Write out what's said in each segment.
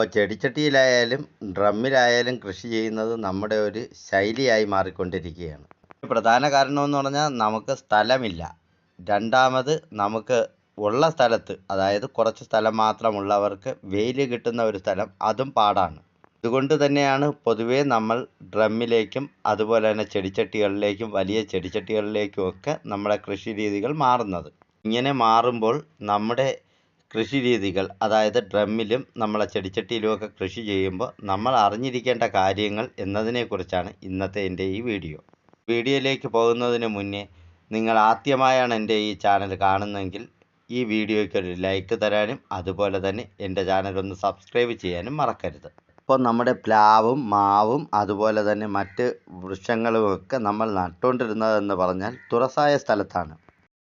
അപ്പോൾ ചെടിച്ചട്ടിയിലായാലും ഡ്രമ്മിലായാലും കൃഷി ചെയ്യുന്നത് നമ്മുടെ ഒരു ശൈലിയായി മാറിക്കൊണ്ടിരിക്കുകയാണ്. പ്രധാന കാരണമെന്ന് പറഞ്ഞാൽ നമുക്ക് സ്ഥലമില്ല. രണ്ടാമത് നമുക്ക് ഉള്ള സ്ഥലത്ത് അതായത് കുറച്ച് സ്ഥലം മാത്രമുള്ളവർക്ക് വെയിൽ കിട്ടുന്ന ഒരു സ്ഥലം അതും പാടാണ്. ഇതുകൊണ്ട് തന്നെയാണ് പൊതുവേ നമ്മൾ ഡ്രമ്മിലേക്കും അതുപോലെ തന്നെ ചെടിച്ചട്ടികളിലേക്കും വലിയ ചെടിച്ചട്ടികളിലേക്കും ഒക്കെ നമ്മുടെ കൃഷി രീതികൾ മാറുന്നത്. ഇങ്ങനെ മാറുമ്പോൾ നമ്മുടെ കൃഷി രീതികൾ അതായത് ഡ്രമ്മിലും നമ്മളെ ചെടിച്ചട്ടിയിലും ഒക്കെ കൃഷി ചെയ്യുമ്പോൾ നമ്മൾ അറിഞ്ഞിരിക്കേണ്ട കാര്യങ്ങൾ എന്നതിനെക്കുറിച്ചാണ് ഇന്നത്തെ എന്റെ ഈ വീഡിയോ. വീഡിയോയിലേക്ക് പോകുന്നതിന് മുന്നേ നിങ്ങൾ ആദ്യമായാണ് എന്റെ ഈ ചാനൽ കാണുന്നതെങ്കിൽ ഈ വീഡിയോയ്ക്ക് ഒരു ലൈക്ക് തരാനും അതുപോലെ തന്നെ എന്റെ ചാനൽ ഒന്ന് സബ്സ്ക്രൈബ് ചെയ്യാനും മറക്കരുത്. ഇപ്പോൾ നമ്മുടെ പ്ലാവും മാവും അതുപോലെ തന്നെ മറ്റ് വൃക്ഷങ്ങളുമൊക്കെ നമ്മൾ നട്ടുകൊണ്ടിരുന്നതെന്ന് പറഞ്ഞാൽ തുറസായ സ്ഥലത്താണ്.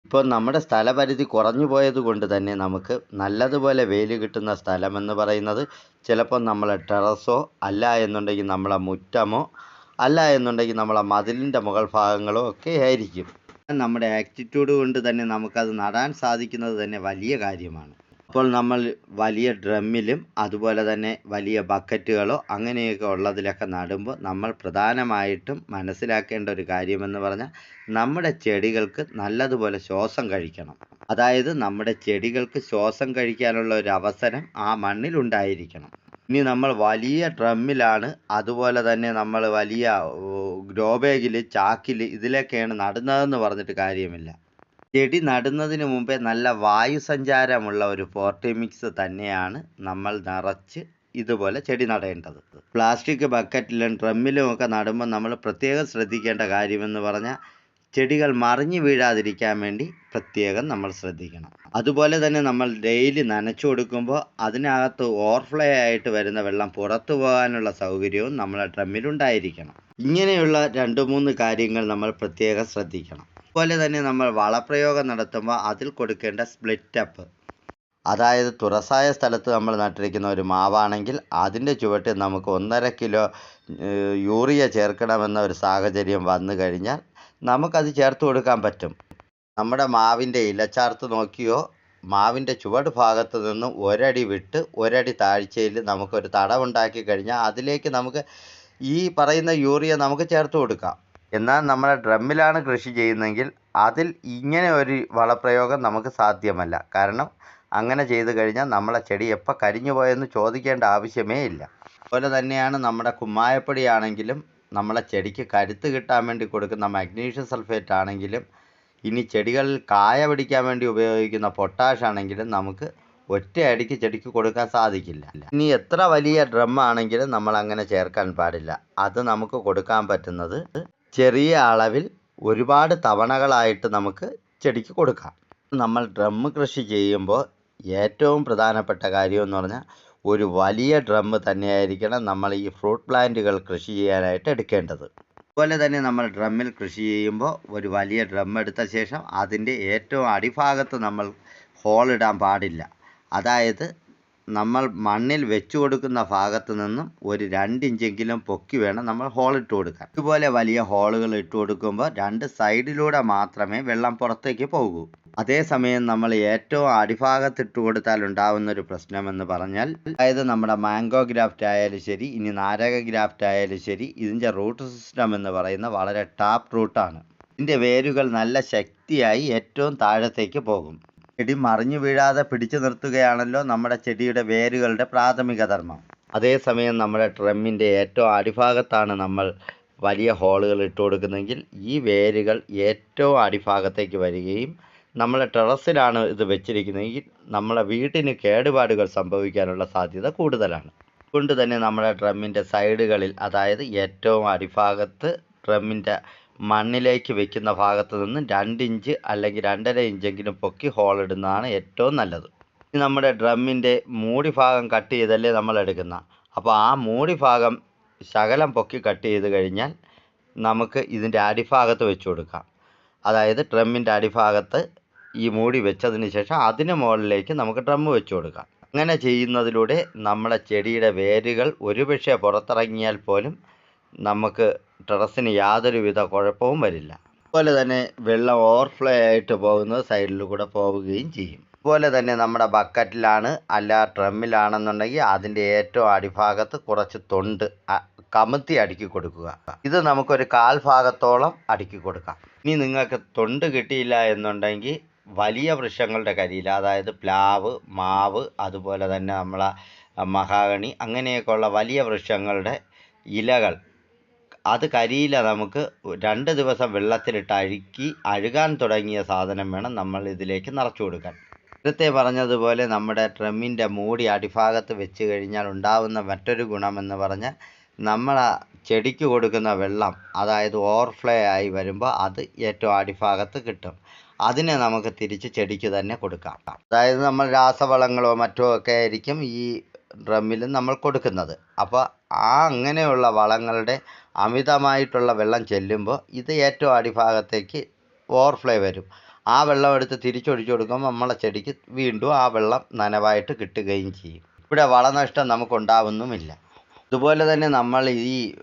ഇപ്പോൾ നമ്മുടെ സ്ഥലപരിധി കുറഞ്ഞു പോയത് കൊണ്ട് തന്നെ നമുക്ക് നല്ലതുപോലെ വെയിൽ കിട്ടുന്ന സ്ഥലമെന്ന് പറയുന്നത് ചിലപ്പോൾ നമ്മളെ ടെറസോ അല്ല എന്നുണ്ടെങ്കിൽ നമ്മളെ മുറ്റമോ അല്ല എന്നുണ്ടെങ്കിൽ നമ്മളെ മതിലിന്റെ മുകൾ ഭാഗങ്ങളോ ഒക്കെ ആയിരിക്കും. നമ്മുടെ ആറ്റിറ്റ്യൂഡ് കൊണ്ട് തന്നെ നമുക്കത് നടാൻ സാധിക്കുന്നത് തന്നെ വലിയ കാര്യമാണ്. അപ്പോൾ നമ്മൾ വലിയ ഡ്രമ്മിലും അതുപോലെ തന്നെ വലിയ ബക്കറ്റുകളോ അങ്ങനെയൊക്കെ ഉള്ളതിലൊക്കെ നടുമ്പോൾ നമ്മൾ പ്രധാനമായിട്ടും മനസ്സിലാക്കേണ്ട ഒരു കാര്യമെന്ന് പറഞ്ഞാൽ നമ്മുടെ ചെടികൾക്ക് നല്ലതുപോലെ ശ്വാസം കഴിക്കണം. അതായത് നമ്മുടെ ചെടികൾക്ക് ശ്വാസം കഴിക്കാനുള്ള ഒരു അവസരം ആ മണ്ണിലുണ്ടായിരിക്കണം ഇനി നമ്മൾ വലിയ ഡ്രമ്മിലാണ് അതുപോലെ തന്നെ നമ്മൾ വലിയ ഗ്രോ ബാഗിൽ ചാക്കിൽ ഇതിലൊക്കെയാണ് നടുന്നതെന്ന് പറഞ്ഞിട്ട് കാര്യമില്ല. ചെടി നടുന്നതിന് മുമ്പേ നല്ല വായു സഞ്ചാരമുള്ള ഒരു പോർട്ടി മിക്സ് തന്നെയാണ് നമ്മൾ നിറച്ച് ഇതുപോലെ ചെടി നടേണ്ടത്. പ്ലാസ്റ്റിക് ബക്കറ്റിലും ഡ്രമ്മിലും ഒക്കെ നടുമ്പോൾ നമ്മൾ പ്രത്യേകം ശ്രദ്ധിക്കേണ്ട കാര്യമെന്ന് പറഞ്ഞാൽ ചെടികൾ മറിഞ്ഞു വീഴാതിരിക്കാൻ വേണ്ടി പ്രത്യേകം നമ്മൾ ശ്രദ്ധിക്കണം. അതുപോലെ തന്നെ നമ്മൾ ഡെയിലി നനച്ചു കൊടുക്കുമ്പോൾ അതിനകത്ത് ഓവർഫ്ലോ ആയിട്ട് വരുന്ന വെള്ളം പുറത്തു പോകാനുള്ള സൗകര്യവും നമ്മളെ ഡ്രമ്മിലുണ്ടായിരിക്കണം. ഇങ്ങനെയുള്ള രണ്ട് മൂന്ന് കാര്യങ്ങൾ നമ്മൾ പ്രത്യേകം ശ്രദ്ധിക്കണം. അതുപോലെ തന്നെ നമ്മൾ വളപ്രയോഗം നടത്തുമ്പോൾ അതിൽ കൊടുക്കേണ്ട സ്പ്ലിറ്റപ്പ് അതായത് തുറസായ സ്ഥലത്ത് നമ്മൾ നട്ടിരിക്കുന്ന ഒരു മാവാണെങ്കിൽ അതിന്റെ ചുവട്ടിൽ നമുക്ക് ഒന്നര കിലോ യൂറിയ ചേർക്കണമെന്ന ഒരു സാഹചര്യം വന്നു കഴിഞ്ഞാൽ നമുക്കത് ചേർത്ത് കൊടുക്കാൻ പറ്റും. നമ്മുടെ മാവിന്റെ ഇലച്ചാർത്ത് നോക്കിയോ? മാവിന്റെ ചുവട് ഭാഗത്ത് നിന്നും ഒരടി വിട്ട് ഒരടി താഴ്ചയിൽ നമുക്കൊരു തടവുണ്ടാക്കി കഴിഞ്ഞാൽ അതിലേക്ക് നമുക്ക് ഈ പറയുന്ന യൂറിയ നമുക്ക് ചേർത്ത് കൊടുക്കാം. എന്നാൽ നമ്മൾ ഡ്രമ്മിലാണ് കൃഷി ചെയ്യുന്നതെങ്കിൽ അതിൽ ഇങ്ങനെ ഒരു വളപ്രയോഗം നമുക്ക് സാധ്യമല്ല. കാരണം അങ്ങനെ ചെയ്തു കഴിഞ്ഞാൽ നമ്മളെ ചെടി എപ്പോൾ കരിഞ്ഞു പോയെന്ന് ചോദിക്കേണ്ട ആവശ്യമേ ഇല്ല. അതുപോലെ തന്നെയാണ് നമ്മുടെ കുമ്മായപ്പൊടി ആണെങ്കിലും നമ്മളെ ചെടിക്ക് കരുത്ത് കിട്ടാൻ വേണ്ടി കൊടുക്കുന്ന മഗ്നീഷ്യം സൾഫേറ്റ് ആണെങ്കിലും ഇനി ചെടികളിൽ കായ പിടിക്കാൻ വേണ്ടി ഉപയോഗിക്കുന്ന പൊട്ടാഷ് ആണെങ്കിലും നമുക്ക് ഒറ്റയടിക്ക് ചെടിക്ക് കൊടുക്കാൻ സാധിക്കില്ല. ഇനി എത്ര വലിയ ഡ്രം ആണെങ്കിലും നമ്മൾ അങ്ങനെ ചേർക്കാൻ പാടില്ല. അത് നമുക്ക് കൊടുക്കാൻ പറ്റുന്നത് ചെറിയ അളവിൽ ഒരുപാട് തവണകളായിട്ട് നമുക്ക് ചെടിക്ക് കൊടുക്കാം. നമ്മൾ ഡ്രം കൃഷി ചെയ്യുമ്പോൾ ഏറ്റവും പ്രധാനപ്പെട്ട കാര്യം എന്ന് പറഞ്ഞാൽ ഒരു വലിയ ഡ്രം തന്നെയായിരിക്കണം നമ്മൾ ഈ ഫ്രൂട്ട് പ്ലാന്റുകൾ കൃഷി ചെയ്യാനായിട്ട് എടുക്കേണ്ടത്. അതുപോലെ തന്നെ നമ്മൾ ഡ്രമ്മിൽ കൃഷി ചെയ്യുമ്പോൾ ഒരു വലിയ ഡ്രം എടുത്ത ശേഷം അതിന്റെ ഏറ്റവും അടിഭാഗത്ത് നമ്മൾ ഹോൾ ഇടാൻ പാടില്ല. അതായത് നമ്മൾ മണ്ണിൽ വെച്ച് കൊടുക്കുന്ന ഭാഗത്ത് നിന്നും ഒരു രണ്ട് ഇഞ്ചെങ്കിലും പൊക്കി വേണം നമ്മൾ ഹോൾ ഇട്ട് കൊടുക്കാൻ. ഇതുപോലെ വലിയ ഹോളുകൾ ഇട്ട് കൊടുക്കുമ്പോൾ രണ്ട് സൈഡിലൂടെ മാത്രമേ വെള്ളം പുറത്തേക്ക് പോകൂ. അതേസമയം നമ്മൾ ഏറ്റവും അടിഭാഗത്ത് ഇട്ട് കൊടുത്താൽ ഉണ്ടാവുന്ന ഒരു പ്രശ്നം എന്ന് പറഞ്ഞാൽ അതായത് നമ്മുടെ മാംഗോ ഗ്രാഫ്റ്റ് ആയാലും ശരി ഇനി നാരക ഗ്രാഫ്റ്റ് ആയാലും ശരി ഇതിന്റെ റൂട്ട് സിസ്റ്റം എന്ന് പറയുന്ന വളരെ ടാപ്പ് റൂട്ടാണ് ഇതിന്റെ വേരുകൾ നല്ല ശക്തിയായി ഏറ്റവും താഴത്തേക്ക് പോകും. ചെടി മറിഞ്ഞു വീഴാതെ പിടിച്ചു നിർത്തുകയാണല്ലോ നമ്മുടെ ചെടിയുടെ വേരുകളുടെ പ്രാഥമിക ധർമ്മം. അതേസമയം നമ്മുടെ ഡ്രമ്മിന്റെ ഏറ്റവും അടിഭാഗത്താണ് നമ്മൾ വലിയ ഹോളുകൾ ഇട്ട് കൊടുക്കുന്നതെങ്കിൽ ഈ വേരുകൾ ഏറ്റവും അടിഭാഗത്തേക്ക് വരികയും നമ്മളെ ടെറസിലാണ് ഇത് വെച്ചിരിക്കുന്നതെങ്കിൽ നമ്മളെ വീട്ടിന് കേടുപാടുകൾ സംഭവിക്കാനുള്ള സാധ്യത കൂടുതലാണ്. അതുകൊണ്ട് തന്നെ നമ്മുടെ ഡ്രമ്മിന്റെ സൈഡുകളിൽ അതായത് ഏറ്റവും അടിഭാഗത്ത് ഡ്രമ്മിന്റെ മണ്ണിലേക്ക് വെക്കുന്ന ഭാഗത്ത് നിന്ന് രണ്ട് ഇഞ്ച് അല്ലെങ്കിൽ രണ്ടര ഇഞ്ചെങ്കിലും പൊക്കി ഹോൾ ഇടുന്നതാണ് ഏറ്റവും നല്ലത്. ഇനി നമ്മുടെ ഡ്രമ്മിന്റെ മൂടി ഭാഗം കട്ട് ചെയ്തല്ലേ നമ്മൾ എടുക്കുന്ന. അപ്പോൾ ആ മൂടി ഭാഗം ശകലം പൊക്കി കട്ട് ചെയ്ത് കഴിഞ്ഞാൽ നമുക്ക് ഇതിന്റെ അടിഭാഗത്ത് വെച്ച് കൊടുക്കാം. അതായത് ഡ്രമ്മിന്റെ അടിഭാഗത്ത് ഈ മൂടി വെച്ചതിന് ശേഷം അതിന് മുകളിലേക്ക് നമുക്ക് ഡ്രമ്മ് വെച്ച് കൊടുക്കാം. അങ്ങനെ ചെയ്യുന്നതിലൂടെ നമ്മുടെ ചെടിയുടെ വേരുകൾ ഒരുപക്ഷെ പുറത്തിറങ്ങിയാൽ പോലും നമുക്ക് ടെറസിന് യാതൊരുവിധ കുഴപ്പവും വരില്ല. അതുപോലെ തന്നെ വെള്ളം ഓവർഫ്ലോ ആയിട്ട് പോകുന്നത് സൈഡിൽ കൂടെ പോവുകയും ചെയ്യും. അതുപോലെ തന്നെ നമ്മുടെ ബക്കറ്റിലാണ് അല്ല ഡ്രമ്മിലാണെന്നുണ്ടെങ്കിൽ അതിന്റെ ഏറ്റവും അടിഭാഗത്ത് കുറച്ച് തൊണ്ട് കമത്തി അടുക്കി കൊടുക്കുക. ഇത് നമുക്കൊരു കാൽഭാഗത്തോളം അടുക്കി കൊടുക്കാം. ഇനി നിങ്ങൾക്ക് തൊണ്ട് കിട്ടിയില്ല എന്നുണ്ടെങ്കിൽ വലിയ വൃക്ഷങ്ങളുടെ കരിയില അതായത് പ്ലാവ് മാവ് അതുപോലെ തന്നെ നമ്മളെ മഹാഗണി അങ്ങനെയൊക്കെയുള്ള വലിയ വൃക്ഷങ്ങളുടെ ഇലകൾ അത് കരിയില നമുക്ക് രണ്ട് ദിവസം വെള്ളത്തിലിട്ട് അഴുക്കി അഴുകാൻ തുടങ്ങിയ സാധനം വേണം നമ്മൾ ഇതിലേക്ക് നിറച്ചു കൊടുക്കാൻ. നേരത്തെ പറഞ്ഞതുപോലെ നമ്മുടെ ഡ്രമ്മിന്റെ മൂടി അടിഭാഗത്ത് വെച്ച് കഴിഞ്ഞാൽ ഉണ്ടാവുന്ന മറ്റൊരു ഗുണമെന്ന് പറഞ്ഞാൽ നമ്മൾ ചെടിക്ക് കൊടുക്കുന്ന വെള്ളം അതായത് ഓവർഫ്ലോ ആയി വരുമ്പോൾ അത് ഏറ്റവും അടിഭാഗത്ത് കിട്ടും. അതിനെ നമുക്ക് തിരിച്ച് ചെടിക്ക് തന്നെ കൊടുക്കാം. അതായത് നമ്മൾ രാസവളങ്ങളോ മറ്റോ ഒക്കെ ആയിരിക്കും ഈ ഡ്രമ്മിൽ നമ്മൾ കൊടുക്കുന്നത്. അപ്പോൾ ആ അങ്ങനെയുള്ള വളങ്ങളുടെ അമിതമായിട്ടുള്ള വെള്ളം ചെല്ലുമ്പോൾ ഇത് ഏറ്റവും അടിഭാഗത്തേക്ക് ഓവർഫ്ലോ വരും. ആ വെള്ളം എടുത്ത് തിരിച്ചൊഴിച്ചു കൊടുക്കുമ്പോൾ നമ്മളെ ചെടിക്ക് വീണ്ടും ആ വെള്ളം നനവായിട്ട് കിട്ടുകയും ചെയ്യും. ഇവിടെ വളനഷ്ടം നമുക്കുണ്ടാവുന്നുമില്ല. അതുപോലെ തന്നെ നമ്മൾ ഈ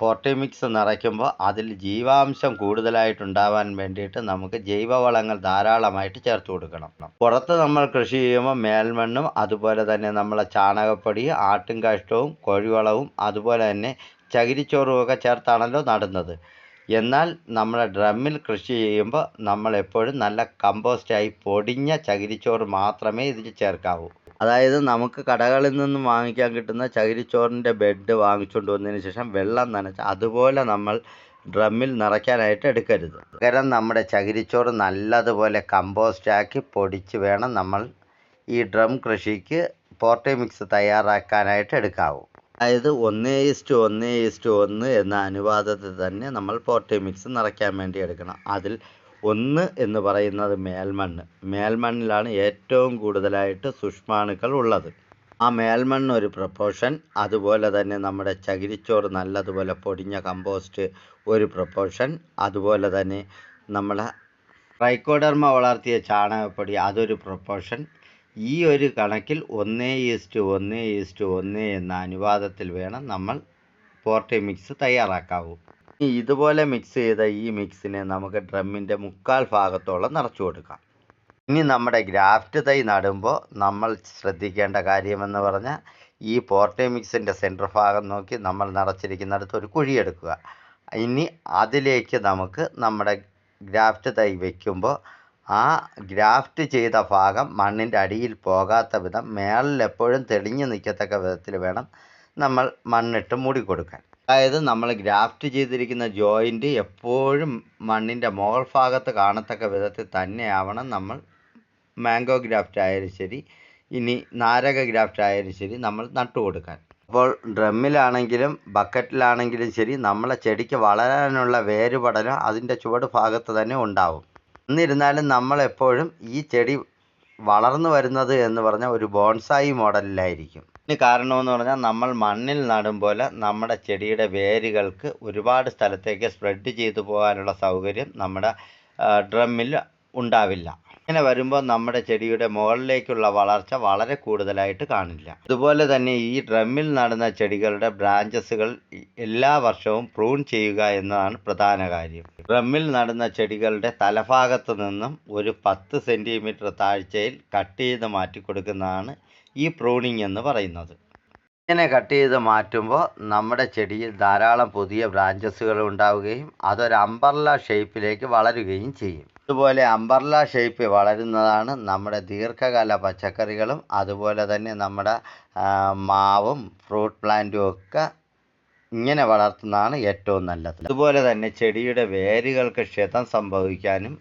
പോട്ടി മിക്സ് നിറയ്ക്കുമ്പോൾ അതിൽ ജീവാംശം കൂടുതലായിട്ടുണ്ടാവാൻ വേണ്ടിയിട്ട് നമുക്ക് ജൈവവളങ്ങൾ ധാരാളമായിട്ട് ചേർത്ത് കൊടുക്കണം. പുറത്ത് നമ്മൾ കൃഷി ചെയ്യുമ്പോൾ മേൽമണ്ണും അതുപോലെ തന്നെ നമ്മളെ ചാണകപ്പൊടി ആട്ടും കാഷ്ടവും കോഴിവളവും അതുപോലെ തന്നെ ചകിരിച്ചോറും ഒക്കെ ചേർത്താണല്ലോ നടുന്നത്. എന്നാൽ നമ്മൾ ഡ്രമ്മിൽ കൃഷി ചെയ്യുമ്പോൾ നമ്മൾ എപ്പോഴും നല്ല കമ്പോസ്റ്റായി പൊടിഞ്ഞ ചകിരിച്ചോറ് മാത്രമേ ഇതിൽ ചേർക്കാവൂ. അതായത് നമുക്ക് കടകളിൽ നിന്നും വാങ്ങിക്കാൻ കിട്ടുന്ന ചകിരിച്ചോറിന്റെ ബെഡ് വാങ്ങിച്ചുകൊണ്ട് വന്നതിന് ശേഷം വെള്ളം നനച്ച് അതുപോലെ നമ്മൾ ഡ്രമ്മിൽ നിറയ്ക്കാനായിട്ട് എടുക്കരുത്. പകരം നമ്മുടെ ചകിരിച്ചോറ് നല്ലതുപോലെ കമ്പോസ്റ്റാക്കി പൊടിച്ച് വേണം നമ്മൾ ഈ ഡ്രം കൃഷിക്ക് പോർട്ടി മിക്സ് തയ്യാറാക്കാനായിട്ട് എടുക്കാവൂ. അതായത് ഒന്ന് ഈസ്റ്റ് ഒന്ന് ഈസ്റ്റ് ഒന്ന് എന്ന അനുപാതത്തിൽ തന്നെ നമ്മൾ പോർട്ടി മിക്സ് നിറയ്ക്കാൻ വേണ്ടി എടുക്കണം. അതിൽ ഒന്ന് എന്ന് പറയുന്നത് മേൽമണ്ണ്. മേൽമണ്ണിലാണ് ഏറ്റവും കൂടുതലായിട്ട് സുഷ്മാണുക്കൾ ഉള്ളത്. ആ മേൽമണ്ണ് ഒരു പ്രപ്പോർഷൻ അതുപോലെ തന്നെ നമ്മുടെ ചകിരിച്ചോറ് നല്ലതുപോലെ പൊടിഞ്ഞ കമ്പോസ്റ്റ് ഒരു പ്രപ്പോർഷൻ അതുപോലെ തന്നെ നമ്മളെ റൈക്കോഡർമ വളർത്തിയ ചാണകപ്പൊടി അതൊരു പ്രപ്പോർഷൻ ഈ ഒരു കണക്കിൽ ഒന്നേ ഈസ്റ്റ് ഒന്നേ ഈസ്റ്റ് ഒന്നേ എന്ന അനുപാതത്തിൽ വേണം നമ്മൾ പോർട്ടി മിക്സ് തയ്യാറാക്കാവൂ. ഇനി ഇതുപോലെ മിക്സ് ചെയ്ത ഈ മിക്സിനെ നമുക്ക് ഡ്രമ്മിന്റെ മുക്കാൽ ഭാഗത്തോളം നിറച്ചു കൊടുക്കാം. ഇനി നമ്മുടെ ഗ്രാഫ്റ്റ് തൈ നടുമ്പോൾ നമ്മൾ ശ്രദ്ധിക്കേണ്ട കാര്യമെന്ന് പറഞ്ഞാൽ ഈ പോർട്ടേ മിക്സിന്റെ സെന്റർ ഭാഗം നോക്കി നമ്മൾ നിറച്ചിരിക്കുന്നിടത്ത് ഒരു കുഴിയെടുക്കുക ഇനി അതിലേക്ക് നമുക്ക് നമ്മുടെ ഗ്രാഫ്റ്റ് തൈ വയ്ക്കുമ്പോൾ ആ ഗ്രാഫ്റ്റ് ചെയ്ത ഭാഗം മണ്ണിന്റെ അടിയിൽ പോകാത്ത വിധം മേളിൽ എപ്പോഴും തെളിഞ്ഞു നിൽക്കത്തക്ക വിധത്തിൽ വേണം നമ്മൾ മണ്ണിട്ട് മൂടി കൊടുക്കാൻ. അതായത് നമ്മൾ ഗ്രാഫ്റ്റ് ചെയ്തിരിക്കുന്ന ജോയിന്റ് എപ്പോഴും മണ്ണിന്റെ മുകൾ ഭാഗത്ത് കാണത്തക്ക വിധത്തിൽ തന്നെയാവണം നമ്മൾ മാംഗോ ഗ്രാഫ്റ്റ് ആയാലും ശരി ഇനി നാരക ഗ്രാഫ്റ്റ് ആയാലും ശരി നമ്മൾ നട്ടു കൊടുക്കാൻ. അപ്പോൾ ഡ്രമ്മിലാണെങ്കിലും ബക്കറ്റിലാണെങ്കിലും ശരി നമ്മളെ ചെടിക്ക് വളരാനുള്ള വേരുപടലം അതിന്റെ ചുവട് ഭാഗത്ത് തന്നെ ഉണ്ടാവും. എന്നിരുന്നാലും നമ്മളെപ്പോഴും ഈ ചെടി വളർന്നു വരുന്നത് എന്ന് പറഞ്ഞാൽ ഒരു ബോൺസായി മോഡലിലായിരിക്കും. ഇതിന് കാരണമെന്ന് പറഞ്ഞാൽ നമ്മൾ മണ്ണിൽ നടും പോലെ നമ്മുടെ ചെടിയുടെ വേരുകൾക്ക് ഒരുപാട് സ്ഥലത്തേക്ക് സ്പ്രെഡ് ചെയ്തു പോകാനുള്ള സൗകര്യം നമ്മുടെ ഡ്രമ്മിൽ ഉണ്ടാവില്ല. ഇങ്ങനെ വരുമ്പോൾ നമ്മുടെ ചെടിയുടെ മുകളിലേക്കുള്ള വളർച്ച വളരെ കൂടുതലായിട്ട് കാണില്ല. അതുപോലെ തന്നെ ഈ ഡ്രമ്മിൽ നടുന്ന ചെടികളുടെ ബ്രാഞ്ചസുകൾ എല്ലാ വർഷവും പ്രൂൺ ചെയ്യുക എന്നതാണ് പ്രധാന കാര്യം. ഡ്രമ്മിൽ നടുന്ന ചെടികളുടെ തലഭാഗത്ത് നിന്നും ഒരു പത്ത് സെന്റിമീറ്റർ താഴ്ചയിൽ കട്ട് ചെയ്ത് മാറ്റി കൊടുക്കുന്നതാണ് ഈ പ്രൂണിങ് എന്ന് പറയുന്നത്. ഇങ്ങനെ കട്ട് ചെയ്ത് മാറ്റുമ്പോൾ നമ്മുടെ ചെടിയിൽ ധാരാളം പുതിയ ബ്രാഞ്ചസുകൾ ഉണ്ടാവുകയും അതൊരു അമ്പർല ഷേപ്പിലേക്ക് വളരുകയും ചെയ്യും. അതുപോലെ അമ്പർല ഷേപ്പ് വളരുന്നതാണ് നമ്മുടെ ദീർഘകാല പച്ചക്കറികളും അതുപോലെ തന്നെ നമ്മുടെ മാവും ഫ്രൂട്ട് പ്ലാന്റും ഒക്കെ ഇങ്ങനെ വളർത്തുന്നതാണ് ഏറ്റവും നല്ലത്. അതുപോലെ തന്നെ ചെടിയുടെ വേരുകൾക്ക് ക്ഷതം സംഭവിക്കാനും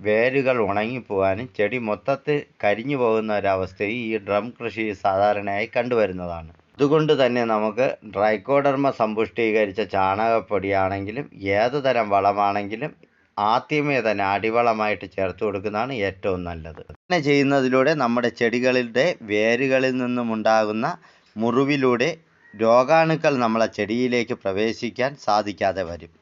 വേരുകൾ ഉണങ്ങിപ്പോകാനും ചെടി മൊത്തത്തിൽ കരിഞ്ഞു പോകുന്ന ഒരവസ്ഥയും ഈ ഡ്രം കൃഷി സാധാരണയായി കണ്ടുവരുന്നതാണ്. അതുകൊണ്ട് തന്നെ നമുക്ക് ഡ്രൈക്കോഡർമ സമ്പുഷ്ടീകരിച്ച ചാണകപ്പൊടിയാണെങ്കിലും ഏത് തരം വളമാണെങ്കിലും ആദ്യമേ തന്നെ അടിവളമായിട്ട് ചേർത്ത് കൊടുക്കുന്നതാണ് ഏറ്റവും നല്ലത്. അങ്ങനെ ചെയ്യുന്നതിലൂടെ നമ്മുടെ ചെടികളുടെ വേരുകളിൽ നിന്നും ഉണ്ടാകുന്ന മുറിവിലൂടെ രോഗാണുക്കൾ നമ്മളെ ചെടിയിലേക്ക് പ്രവേശിക്കാൻ സാധിക്കാതെ വരും.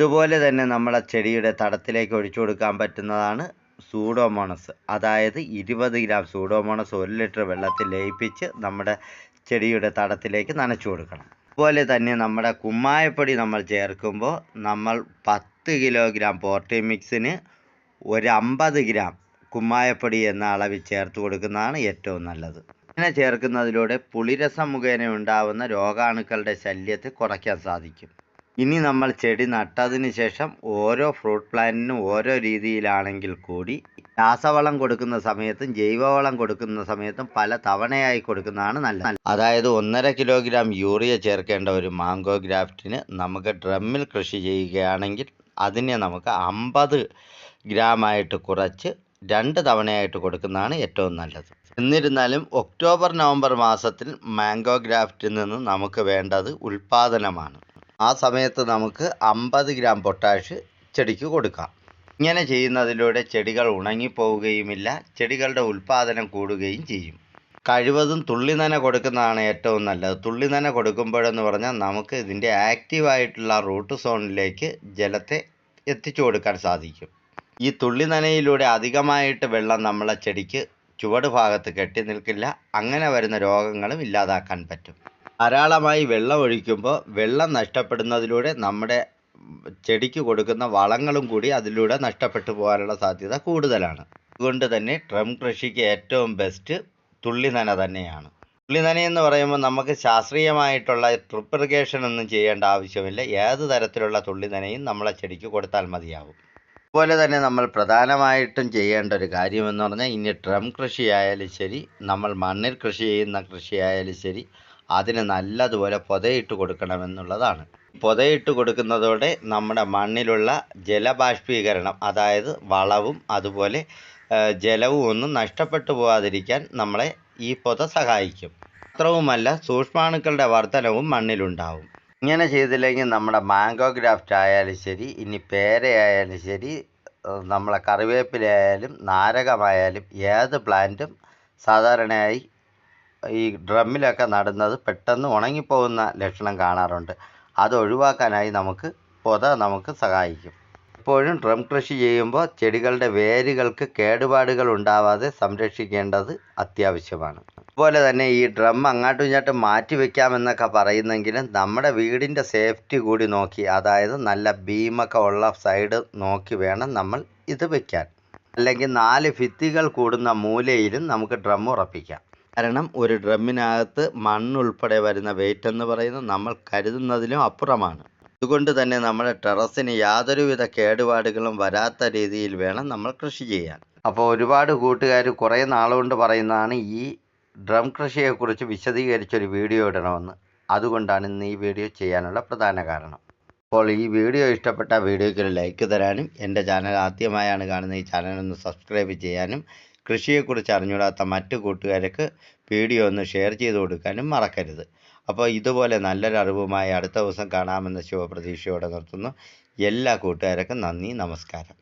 ഇതുപോലെ തന്നെ നമ്മളെ ചെടിയുടെ തടത്തിലേക്ക് ഒഴിച്ചു കൊടുക്കാൻ പറ്റുന്നതാണ് സൂഡോമോണസ്. അതായത് ഇരുപത് ഗ്രാം സൂഡോമോണസ് ഒരു ലിറ്റർ വെള്ളത്തിൽ ലയിപ്പിച്ച് നമ്മുടെ ചെടിയുടെ തടത്തിലേക്ക് നനച്ചു കൊടുക്കണം. അതുപോലെ തന്നെ നമ്മുടെ കുമ്മായപ്പൊടി നമ്മൾ ചേർക്കുമ്പോൾ നമ്മൾ പത്ത് കിലോഗ്രാം പോർട്ടി മിക്സിന് ഒരു അമ്പത് ഗ്രാം കുമ്മായപ്പൊടി എന്ന അളവിൽ ചേർത്ത് കൊടുക്കുന്നതാണ് ഏറ്റവും നല്ലത്. ഇങ്ങനെ ചേർക്കുന്നതിലൂടെ പുളിരസം മുഖേന ഉണ്ടാവുന്ന രോഗാണുക്കളുടെ ശല്യത്തെ കുറയ്ക്കാൻ സാധിക്കും. ഇനി നമ്മൾ ചെടി നട്ടതിന് ശേഷം ഓരോ ഫ്രൂട്ട് പ്ലാന്റിനും ഓരോ രീതിയിലാണെങ്കിൽ കൂടി രാസവളം കൊടുക്കുന്ന സമയത്തും ജൈവവളം കൊടുക്കുന്ന സമയത്തും പല തവണയായി കൊടുക്കുന്നതാണ് നല്ലത്. അതായത് ഒന്നര കിലോഗ്രാം യൂറിയ ചേർക്കേണ്ട ഒരു മാംഗോ ഗ്രാഫ്റ്റിന് നമുക്ക് ഡ്രമ്മിൽ കൃഷി ചെയ്യുകയാണെങ്കിൽ അതിനെ നമുക്ക് അമ്പത് ഗ്രാമായിട്ട് കുറച്ച് രണ്ട് തവണയായിട്ട് കൊടുക്കുന്നതാണ് ഏറ്റവും നല്ലത്. എന്നിരുന്നാലും ഒക്ടോബർ നവംബർ മാസത്തിൽ മാംഗോ ഗ്രാഫ്റ്റിൽ നിന്ന് നമുക്ക് വേണ്ടത് ഉൽപാദനമാണ്. ആ സമയത്ത് നമുക്ക് അമ്പത് ഗ്രാം പൊട്ടാഷ് ചെടിക്ക് കൊടുക്കാം. ഇങ്ങനെ ചെയ്യുന്നതിലൂടെ ചെടികൾ ഉണങ്ങിപ്പോവുകയുമില്ല ചെടികളുടെ ഉൽപാദനം കൂടുകയും ചെയ്യും. കഴിവതും തുള്ളി നന കൊടുക്കുന്നതാണ് ഏറ്റവും നല്ലത്. തുള്ളി നന കൊടുക്കുമ്പോഴെന്ന് പറഞ്ഞാൽ നമുക്ക് ഇതിന്റെ ആക്റ്റീവായിട്ടുള്ള റൂട്ട് സോണിലേക്ക് ജലത്തെ എത്തിച്ചു കൊടുക്കാൻ സാധിക്കും. ഈ തുള്ളി നനയിലൂടെ അധികമായിട്ട് വെള്ളം നമ്മളെ ചെടിക്ക് ചുവട് ഭാഗത്ത് കെട്ടി നിൽക്കില്ല. അങ്ങനെ വരുന്ന രോഗങ്ങളും ഇല്ലാതാക്കാൻ പറ്റും. ധാരാളമായി വെള്ളം ഒഴിക്കുമ്പോൾ വെള്ളം നഷ്ടപ്പെടുന്നതിലൂടെ നമ്മുടെ ചെടിക്ക് കൊടുക്കുന്ന വളങ്ങളും കൂടി അതിലൂടെ നഷ്ടപ്പെട്ടു പോകാനുള്ള സാധ്യത കൂടുതലാണ്. അതുകൊണ്ട് തന്നെ ട്രം കൃഷിക്ക് ഏറ്റവും ബെസ്റ്റ് തുള്ളിനന തന്നെയാണ്. തുള്ളിനന എന്ന് പറയുമ്പോൾ നമുക്ക് ശാസ്ത്രീയമായിട്ടുള്ള ട്രിപ്പ് ഇറിഗേഷൻ ഒന്നും ചെയ്യേണ്ട ആവശ്യമില്ല. ഏത് തരത്തിലുള്ള തുള്ളിനനയും നമ്മളെ ചെടിക്ക് കൊടുത്താൽ മതിയാവും. അതുപോലെ തന്നെ നമ്മൾ പ്രധാനമായിട്ടും ചെയ്യേണ്ട ഒരു കാര്യമെന്ന് പറഞ്ഞാൽ ഇനി ഡ്രം കൃഷി കൃഷിയായാലും ശരി നമ്മൾ മണ്ണിൽ കൃഷി ചെയ്യുന്ന കൃഷിയായാലും ശരി അതിന് നല്ലതുപോലെ പൊതയിട്ട് കൊടുക്കണമെന്നുള്ളതാണ്. പൊതയിട്ട് കൊടുക്കുന്നതോടെ നമ്മുടെ മണ്ണിലുള്ള ജലബാഷ്പീകരണം അതായത് വളവും അതുപോലെ ജലവും ഒന്നും നഷ്ടപ്പെട്ടു പോകാതിരിക്കാൻ നമ്മളെ ഈ പൊത സഹായിക്കും. മാത്രവുമല്ല സൂക്ഷ്മാണുക്കളുടെ വർധനവും മണ്ണിലുണ്ടാവും. ഇങ്ങനെ ചെയ്തില്ലെങ്കിൽ നമ്മുടെ മാംഗോ ഗ്രാഫ്റ്റ് ആയാലും ശരി ഇനി പേരയായാലും ശരി നമ്മളെ കറിവേപ്പിലയായാലും നാരകമായാലും ഏത് പ്ലാന്റും സാധാരണയായി ഈ ഡ്രമ്മിലൊക്കെ നടുന്നത് പെട്ടെന്ന് ഉണങ്ങിപ്പോകുന്ന ലക്ഷണം കാണാറുണ്ട്. അത് ഒഴിവാക്കാനായി നമുക്ക് പൊത നമുക്ക് സഹായിക്കും. എപ്പോഴും ഡ്രം കൃഷി ചെയ്യുമ്പോൾ ചെടികളുടെ വേരുകൾക്ക് കേടുപാടുകൾ ഉണ്ടാവാതെ സംരക്ഷിക്കേണ്ടത് അത്യാവശ്യമാണ്. അതുപോലെ തന്നെ ഈ ഡ്രം അങ്ങോട്ടും ഇങ്ങോട്ടും മാറ്റി വെക്കാമെന്നൊക്കെ പറയുന്നെങ്കിലും നമ്മുടെ വീടിന്റെ സേഫ്റ്റി കൂടി നോക്കി അതായത് നല്ല ബീമൊക്കെ ഉള്ള സൈഡ് നോക്കി വേണം നമ്മൾ ഇത് വെക്കാൻ. അല്ലെങ്കിൽ നാല് ഭിത്തികൾ കൂടുന്ന മൂലയിലും നമുക്ക് ഡ്രം ഉറപ്പിക്കാം. കാരണം ഒരു ഡ്രമ്മിനകത്ത് മണ്ണുൾപ്പെടെ വരുന്ന വെയിറ്റ് എന്ന് പറയുന്നത് നമ്മൾ കരുതുന്നതിലും അപ്പുറമാണ്. അതുകൊണ്ട് തന്നെ നമ്മുടെ ടെറസിന് യാതൊരുവിധ കേടുപാടുകളും വരാത്ത രീതിയിൽ വേണം നമ്മൾ കൃഷി ചെയ്യാൻ. അപ്പോൾ ഒരുപാട് കൂട്ടുകാർ കുറേ നാളുകൊണ്ട് പറയുന്നതാണ് ഈ ഡ്രം കൃഷിയെക്കുറിച്ച് വിശദീകരിച്ചൊരു വീഡിയോ ഇടണമെന്ന്. അതുകൊണ്ടാണ് ഇന്ന് ഈ വീഡിയോ ചെയ്യാനുള്ള പ്രധാന കാരണം. അപ്പോൾ ഈ വീഡിയോ ഇഷ്ടപ്പെട്ട വീഡിയോയ്ക്ക് ഒരു ലൈക്ക് തരാനും എന്റെ ചാനൽ ആദ്യമായാണ് കാണുന്ന ഈ ചാനൽ ഒന്ന് സബ്സ്ക്രൈബ് ചെയ്യാനും കൃഷിയെക്കുറിച്ച് അറിഞ്ഞുകൂടാത്ത മറ്റു കൂട്ടുകാർക്ക് വീഡിയോ ഒന്ന് ഷെയർ ചെയ്ത് കൊടുക്കാനും മറക്കരുത്. അപ്പോൾ ഇതുപോലെ നല്ലൊരു അറിവുമായി അടുത്ത ദിവസം കാണാമെന്ന ശുഭപ്രതീക്ഷയോടെ നിർത്തുന്നു. എല്ലാ കൂട്ടുകാർക്കും നന്ദി നമസ്കാരം.